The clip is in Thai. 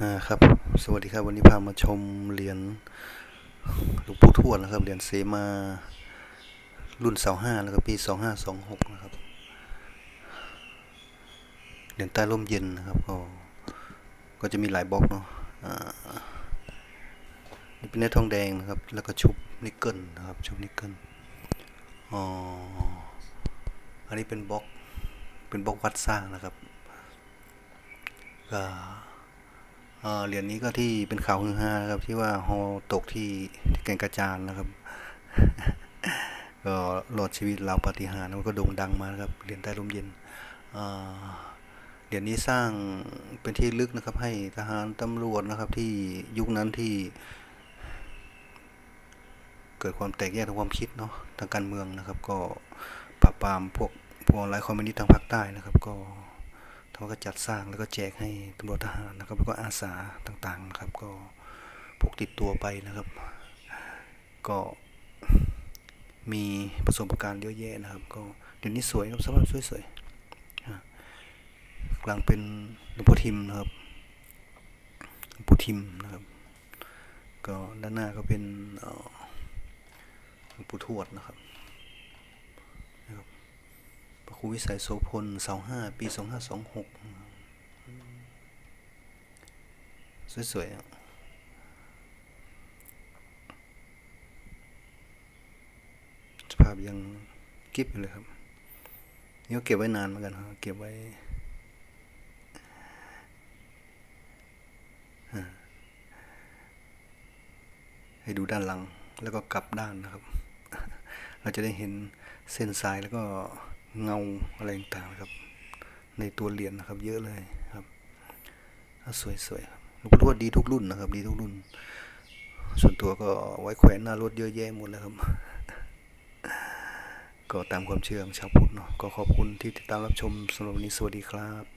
อ่าครับ สวัสดีครับ วันนี้พามาชมเหรียญหลวงปู่ทวดนะครับ เหรียญเสมารุ่นเสาห้านะครับ ปีสองห้าสองหกนะครับ เหรียญใต้ร่มเย็นนะครับ ก็ ก็จะมีหลายบล็อกเนาะ อ่า นี่เป็นเนื้อทองแดงนะครับ แล้วก็ชุบนิกเกิลนะครับ ชุบนิกเกิล อ๋อ อันนี้เป็นบล็อก เป็นบล็อกวัดสร้างนะครับ ก็ เหรียญนี้ก็ที่เป็นข่าวฮือฮาครับที่ว่าฮอตกที่แก่งกระจานนะครับก็รอดชีวิตเราปาฏิหาริย์แล้วก็โด่งดังมาครับเหรียญใต้ร่มเย็นเหรียญนี้สร้างเป็นที่ลึกนะครับ ให้ทหารตำรวจนะครับที่ยุคนั้นที่ เกิดความแตกแยกทางความคิดเนาะทางการเมืองนะครับ ก็ปราบปรามพวกพวกไร้คอมมิวนิสต์ทางภาคใต้นะครับ ก็ เขาก็จัดสร้างแล้วก็แจกให้ตำรวจทหารนะครับ แล้วก็อาสาต่างๆนะครับ ก็พกติดตัวไปนะครับ ก็มีประสบการณ์เยอะแยะนะครับ ก็เดี๋ยวนี้สวยครับสภาพสวยๆกลางเป็นหลวงพ่อทิมนะครับหลวงปู่ทิมนะครับ ก็ด้านหน้าก็เป็นหลวงปู่ทวดนะครับ พระครูวิสัยโสพลเสาห้าปีสองห้าสองหกสวยๆอะสภาพยังกิบอยู่เลยครับนี่ก็เก็บไว้นานเหมือนกันครับ เก็บไว้ให้ดูด้านหลังแล้วก็กลับด้านนะครับ เราจะได้เห็นเส้นสายแล้วก็ เงาอะไรต่างๆครับ ในตัวเหรียญนะครับ เยอะเลยครับสวยๆครับลวงพ่อทวดดีทุกรุ่นนะครับ ดีทุกรุ่น ส่วนตัวก็ไว้แขวนหน้ารถเยอะแยะหมดแล้วครับ ก็ตามความเชื่อของชาวพุทธเนาะก็ขอบคุณที่ติดตามรับชมสำหรับวันนี้สวัสดีครับ